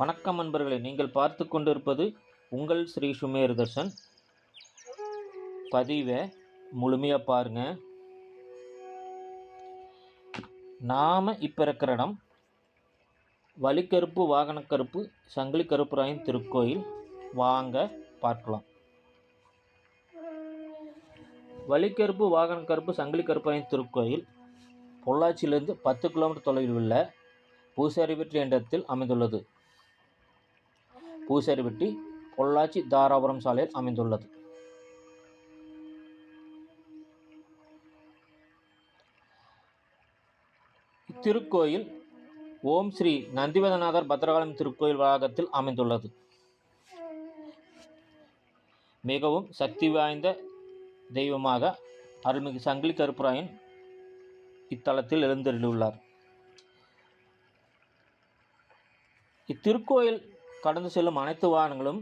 வணக்கம் நண்பர்களே நீங்கள் பார்த்து கொண்டிருப்பது உங்கள் ஸ்ரீ சுமேர் தர்ஷன். பதிவை முழுமையாக பாருங்க. நாம் இப்போ இருக்கிற இடம் வழிக்கருப்பு வாகனக்கருப்பு சங்கிலி கருப்பராயன் திருக்கோயில். வாங்க பார்க்கலாம். வலிக்கருப்பு வாகனக்கருப்பு சங்கிலி கருப்பராயன் திருக்கோயில் பொள்ளாச்சியிலிருந்து பத்து கிலோமீட்டர் தொலைவில் உள்ள பூசாரிவெட்டி என்ற இடத்தில் அமைந்துள்ளது. பூசரிவெட்டி பொள்ளாச்சி தாராபுரம் சாலையில் அமைந்துள்ளது. இத்திருக்கோயில் ஓம் ஸ்ரீ நந்திவதநாதர் பத்ரகாளம் திருக்கோயில் வளாகத்தில் அமைந்துள்ளது. மிகவும் சக்தி வாய்ந்த தெய்வமாக அருள்மிகு சங்கிலி கருப்பராயன் இத்தலத்தில் எழுந்தருளியுள்ளார். இத்திருக்கோயில் கடந்து செல்லும் அனைத்து வாகனங்களும்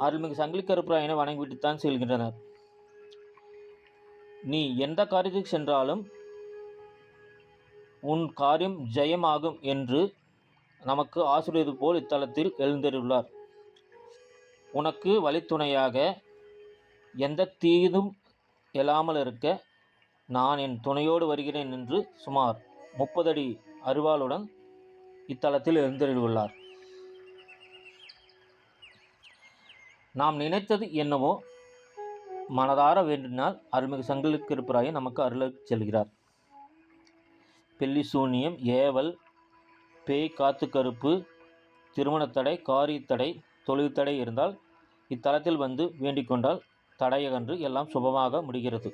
அருள்மிகு சங்கிலி கருப்பராயனை வணங்கிவிட்டுத்தான் செல்கின்றனர். நீ எந்த காரியத்துக்கு சென்றாலும் உன் காரியம் ஜெயமாகும் என்று நமக்கு ஆசிரியது போல் இத்தலத்தில் எழுந்தருள்ளார் உனக்கு வழித்துணையாக எந்த தீதும் எழாமல் இருக்க நான் என் துணையோடு வருகிறேன் என்று சுமார் முப்பது அடி அருவாளுடன் இத்தலத்தில் எழுந்தருள்ளார் நாம் நினைத்தது என்னவோ மனதார வேண்டினால் அருள்மிகு சங்கலுக்கு இருப்பராயை நமக்கு அருளச் செல்கிறார். பெல்லி சூனியம் ஏவல் பேய் காத்து கருப்பு திருமணத்தடை காரியத்தடை தொழில் தடை இருந்தால் இத்தலத்தில் வந்து வேண்டிக் கொண்டால் தடையகன்று எல்லாம் சுபமாக முடிகிறது.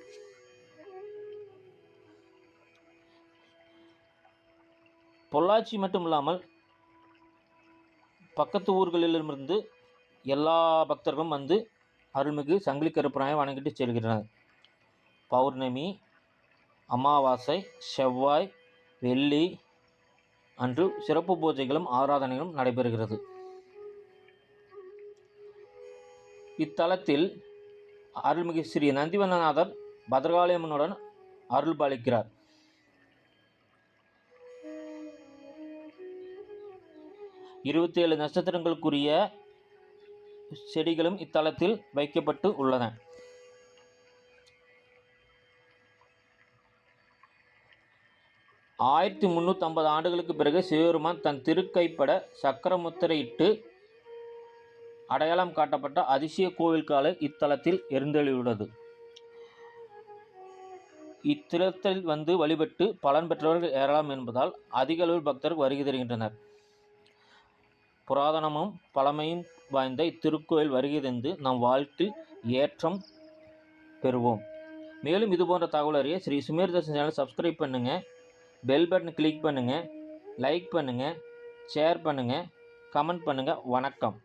பொள்ளாச்சி மட்டும் இல்லாமல் பக்கத்து ஊர்களிலிருந்து எல்லா பக்தர்களும் வந்து அருள்மிகு சங்கிலி கருப்பராயை வணங்கிட்டு செல்கின்றனர் பௌர்ணமி அமாவாசை செவ்வாய் வெள்ளி அன்று சிறப்பு பூஜைகளும் ஆராதனைகளும் நடைபெறுகிறது. இத்தலத்தில் அருள்மிகு ஸ்ரீ நந்திவனநாதர் பத்ரகாளியம்மனுடன் அருள் பாலிக்கிறார். இருபத்தி ஏழு நட்சத்திரங்களுக்குரிய செடிகளும் இத்தலத்தில் வைக்கப்பட்டு உள்ளன. ஆயிரத்தி முந்நூற்றி ஐம்பது ஆண்டுகளுக்கு பிறகு சிவபெருமான் தன் திருக்கைப்பட சக்கரமுத்திரையிட்டு அடையாளம் காட்டப்பட்ட அதிசய கோவில் காலை இத்தலத்தில் எழுந்தெழுள்ளது இத்திலத்தில் வந்து வழிபட்டு பலன் பெற்றவர்கள் ஏறலாம் என்பதால் அதிக அளவில் பக்தர்கள் வருகை தருகின்றனர். புராதனமும் பழமையும் வாய்ந்த இத்திருக்கோயில் வருகிறது நம் வாழ்க்கையில் ஏற்றம் பெறுவோம். மேலும் இது போன்ற தகவல் அறிய ஸ்ரீ சுமேர் தர்சன் சேனல் சப்ஸ்கிரைப் பண்ணுங்கள் பெல் பட்டன் கிளிக் பண்ணுங்கள் லைக் பண்ணுங்கள் ஷேர் பண்ணுங்கள் கமெண்ட் பண்ணுங்கள் வணக்கம்.